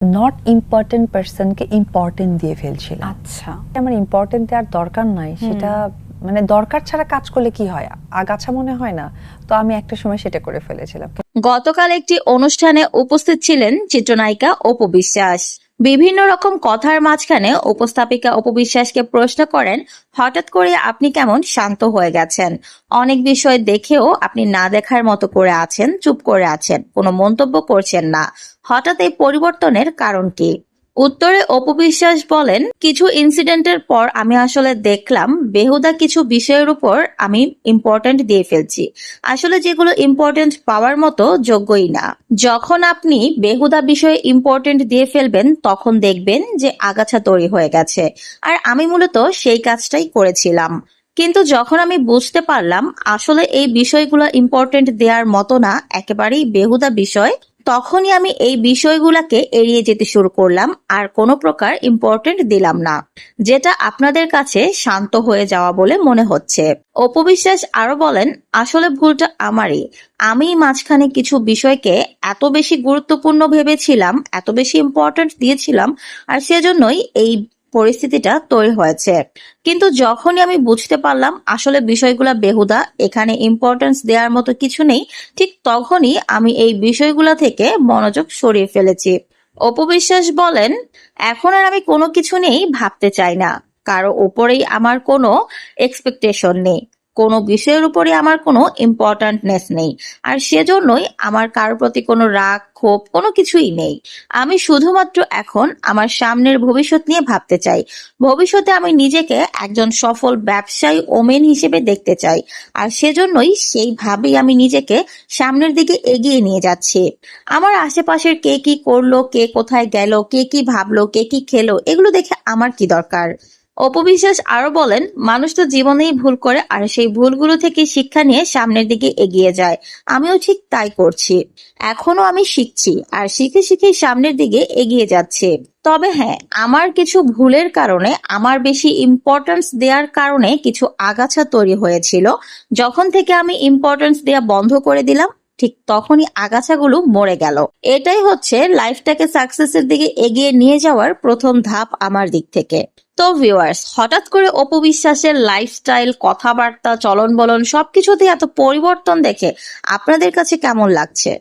Not important পার্সনকে important দিয়ে ফেলছিলাম। আচ্ছা। আমার ইম্পর্টেন্ট দেওয়ার দরকার নাই সেটা মানে দরকার ছাড়া কাজ করলে কি হয়? আগাছা মনে হয় না তো আমি একটা সময় সেটা করে ফেলেছিলাম। গতকাল একটি অনুষ্ঠানে উপস্থিত ছিলেন চিত্রনায়িকা অপু বিশ্বাস। বিভিন্ন রকম কথার মাঝখানে উপস্থাপিকা উপবিশ্বাসকে প্রশ্ন করেন, হঠাৎ করে আপনি কেমন শান্ত হয়ে গেছেন? অনেক বিষয় দেখেও আপনি না দেখার মতো করে আছেন, চুপ করে আছেন, কোনো মন্তব্য করছেন না। হঠাৎ এই পরিবর্তনের কারণ কি? উত্তরে অপু বিশ্বাস বলেন, কিছু ইনসিডেন্টের পর আমি আসলে দেখলাম, বেহুদা কিছু বিষয়ের উপর আমি ইম্পর্টেন্ট দিয়ে ফেলছি। আসলে যেগুলো ইম্পর্টেন্ট পাওয়ার মতো যোগ্যই না। যখন আপনি বেহুদা বিষয়ে ইম্পর্টেন্ট দিয়ে ফেলবেন, তখন দেখবেন যে আগাছা তৈরি হয়ে গেছে। আর আমি মূলত সেই কাজটাই করেছিলাম। কিন্তু যখন আমি বুঝতে পারলাম, আসলে এই বিষয়গুলো ইম্পর্টেন্ট দেওয়ার মতো না, একেবারেই বেহুদা বিষয় তখনই আমি এই বিষয়গুলোকে এড়িয়ে যেতে শুরু করলাম, আর কোনো প্রকার ইম্পর্টেন্ট দিলাম না, যেটা আপনাদের কাছে শান্ত হয়ে যাওয়া বলে মনে হচ্ছে। অপবিশ্বাস আরও বলেন, আসলে ভুলটা আমারই। আমি মাঝখানে কিছু বিষয়কে এত বেশি গুরুত্বপূর্ণ ভেবেছিলাম, এত বেশি ইম্পর্টেন্ট দিয়েছিলাম, আর সেজন্যই এই পরিস্থিতিটা তৈরি হয়েছে। কিন্তু যখনই আমি বুঝতে পারলাম আসলে বিষয়গুলো বেহুদা, এখানে ইম্পর্টেন্স দেওয়ার মতো কিছু নেই, ঠিক তখনই আমি এই বিষয়গুলো থেকে মনোযোগ সরিয়ে ফেলেছি। অপবিশ্বাস বলেন, এখন আর আমি কোনো কিছু নেই ভাবতে চাই না। কারও ওপরেই আমার কোনো এক্সপেকটেশন নেই। কোনো বিষয়ের উপরে আমার কোনো ইম্পর্ট্যান্টনেস নেই। আর সেজন্যই আমার কারোর প্রতি কোনো রাগ, ক্ষোভ কোনো কিছুই নেই। আমি শুধুমাত্র এখন আমার সামনের ভবিষ্যৎ নিয়ে ভাবতে চাই। ভবিষ্যতে আমি নিজেকে একজন সফল ব্যবসায়ী ওমেন হিসেবে দেখতে চাই। আর সেজন্যই সেইভাবেই আমি নিজেকে সামনের দিকে এগিয়ে নিয়ে যাচ্ছি। আমার আশেপাশের কে কি করল, কে কোথায় গেল, কে কি ভাবলো, কে কি খেলো, এগুলো দেখে আমার কি দরকার? অপবিশ্বাস আরও বলেন, মানুষ তো জীবনেই ভুল করে আর সেই ভুলগুলো থেকে শিক্ষা নিয়ে সামনের দিকে এগিয়ে যায়। আমিও ঠিক তাই করছি। এখনও আমি শিখছি আর শিখে শিখে সামনের দিকে এগিয়ে যাচ্ছি। তবে হ্যাঁ আমার কিছু ভুলের কারণে, আমার বেশি ইম্পর্টেন্স দেওয়ার কারণে কিছু আগাছা তৈরি হয়েছিল। যখন থেকে আমি ইম্পর্টেন্স দেওয়া বন্ধ করে দিলাম, ঠিক তখনই আগাছাগুলো মরে গেল। এটাই হচ্ছে লাইফটাকে সাকসেসের দিকে এগিয়ে নিয়ে যাওয়ার প্রথম ধাপ আমার দিক থেকে। তো ভিউয়ার্স হঠাৎ করে অপবিশ্বাসের লাইফস্টাইল কথাবার্তা চলন বলন সবকিছুতে এত পরিবর্তন দেখে আপনাদের কাছে কেমন লাগছে?